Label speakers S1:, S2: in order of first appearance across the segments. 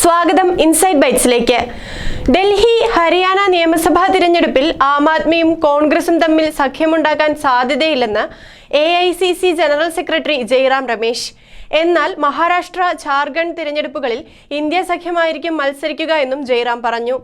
S1: സ്വാഗതം ഇൻസൈഡ് ബൈറ്റ്സിലേക്ക് ഡൽഹി ഹരിയാന നിയമസഭാ തിരഞ്ഞെടുപ്പിൽ ആം ആദ്മിയും കോൺഗ്രസും തമ്മിൽ സഖ്യമുണ്ടാക്കാൻ സാധ്യതയില്ലെന്ന് A I C C general secretary Jairam Ramesh. എന്നാൽ മഹാരാഷ്ട്ര ജാർഖണ്ഡ് തിരഞ്ഞെടുപ്പുകളിൽ ഇന്ത്യ സഖ്യമായിരിക്കും മത്സരിക്കുക എന്നും ജയറാം പറഞ്ഞു.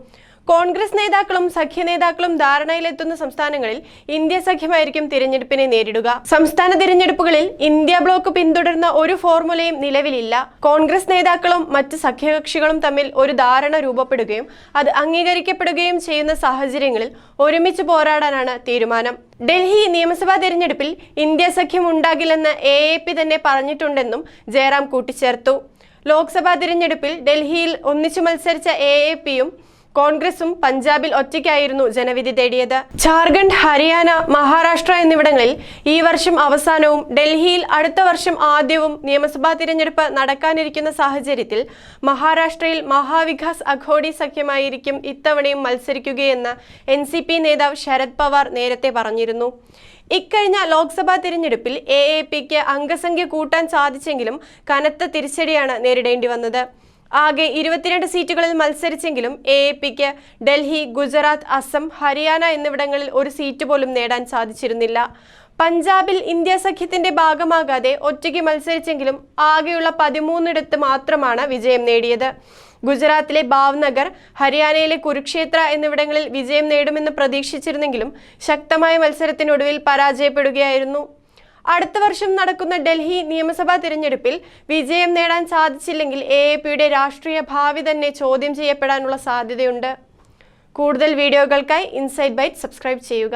S1: കോൺഗ്രസ് നേതാക്കളും സഖ്യ നേതാക്കളും ധാരണയിലെത്തുന്ന സംസ്ഥാനങ്ങളിൽ ഇന്ത്യ സഖ്യമായിരിക്കും തിരഞ്ഞെടുപ്പിനെ നേരിടുക. സംസ്ഥാന തിരഞ്ഞെടുപ്പുകളിൽ ഇന്ത്യ ബ്ലോക്ക് പിന്തുടരുന്ന ഒരു ഫോർമുലയും നിലവിലില്ല. കോൺഗ്രസ് നേതാക്കളും മറ്റ് സഖ്യകക്ഷികളും തമ്മിൽ ഒരു ധാരണ രൂപപ്പെടുകയും അത് അംഗീകരിക്കപ്പെടുകയും ചെയ്യുന്ന സാഹചര്യങ്ങളിൽ ഒരുമിച്ച് പോരാടാനാണ് തീരുമാനം. ഡൽഹി നിയമസഭാ തിരഞ്ഞെടുപ്പിൽ ഇന്ത്യ സഖ്യം ഉണ്ടാകില്ലെന്ന് എ എ പി തന്നെ പറഞ്ഞിട്ടുണ്ടെന്നും ജയറാം കൂട്ടിച്ചേർത്തു. ലോക്സഭാ തിരഞ്ഞെടുപ്പിൽ ഡൽഹിയിൽ ഒന്നിച്ചു മത്സരിച്ച എ എ പിയും കോൺഗ്രസും പഞ്ചാബിൽ ഒറ്റയ്ക്കായിരുന്നു ജനവിധി തേടിയത്. ജാർഖണ്ഡ് ഹരിയാന മഹാരാഷ്ട്ര എന്നിവിടങ്ങളിൽ ഈ വർഷം അവസാനവും ഡൽഹിയിൽ അടുത്ത വർഷം ആദ്യവും നിയമസഭാ തിരഞ്ഞെടുപ്പ് നടക്കാനിരിക്കുന്ന സാഹചര്യത്തിൽ മഹാരാഷ്ട്രയിൽ മഹാവികാസ് അഘോഡി സഖ്യമായിരിക്കും ഇത്തവണയും മത്സരിക്കുകയെന്ന് എൻ സി പി നേതാവ് ശരത് പവാർ നേരത്തെ പറഞ്ഞിരുന്നു. ഇക്കഴിഞ്ഞ ലോക്സഭാ തിരഞ്ഞെടുപ്പിൽ എ എ പിക്ക് അംഗസംഖ്യ കൂട്ടാൻ സാധിച്ചെങ്കിലും കനത്ത തിരിച്ചടിയാണ് നേരിടേണ്ടി വന്നത്. ആകെ ഇരുപത്തിരണ്ട് സീറ്റുകളിൽ മത്സരിച്ചെങ്കിലും എ എ പിക്ക് ഡൽഹി ഗുജറാത്ത് അസം ഹരിയാന എന്നിവിടങ്ങളിൽ ഒരു സീറ്റ് പോലും നേടാൻ സാധിച്ചിരുന്നില്ല. പഞ്ചാബിൽ ഇന്ത്യ സഖ്യത്തിന്റെ ഭാഗമാകാതെ ഒറ്റയ്ക്ക് മത്സരിച്ചെങ്കിലും ആകെയുള്ള പതിമൂന്നിടത്ത് മാത്രമാണ് വിജയം നേടിയത്. ഗുജറാത്തിലെ ഭാവ്നഗർ ഹരിയാനയിലെ കുരുക്ഷേത്ര എന്നിവിടങ്ങളിൽ വിജയം നേടുമെന്ന് പ്രതീക്ഷിച്ചിരുന്നെങ്കിലും ശക്തമായ മത്സരത്തിനൊടുവിൽ പരാജയപ്പെടുകയായിരുന്നു. അടുത്ത വർഷം നടക്കുന്ന ഡൽഹി നിയമസഭാ തിരഞ്ഞെടുപ്പിൽ വിജയം നേടാൻ സാധിച്ചില്ലെങ്കിൽ എ എ പിയുടെ രാഷ്ട്രീയ ഭാവി തന്നെ ചോദ്യം ചെയ്യപ്പെടാനുള്ള സാധ്യതയുണ്ട്. കൂടുതൽ വീഡിയോകൾക്കായി ഇൻസൈറ്റ് ബൈറ്റ് സബ്സ്ക്രൈബ് ചെയ്യുക.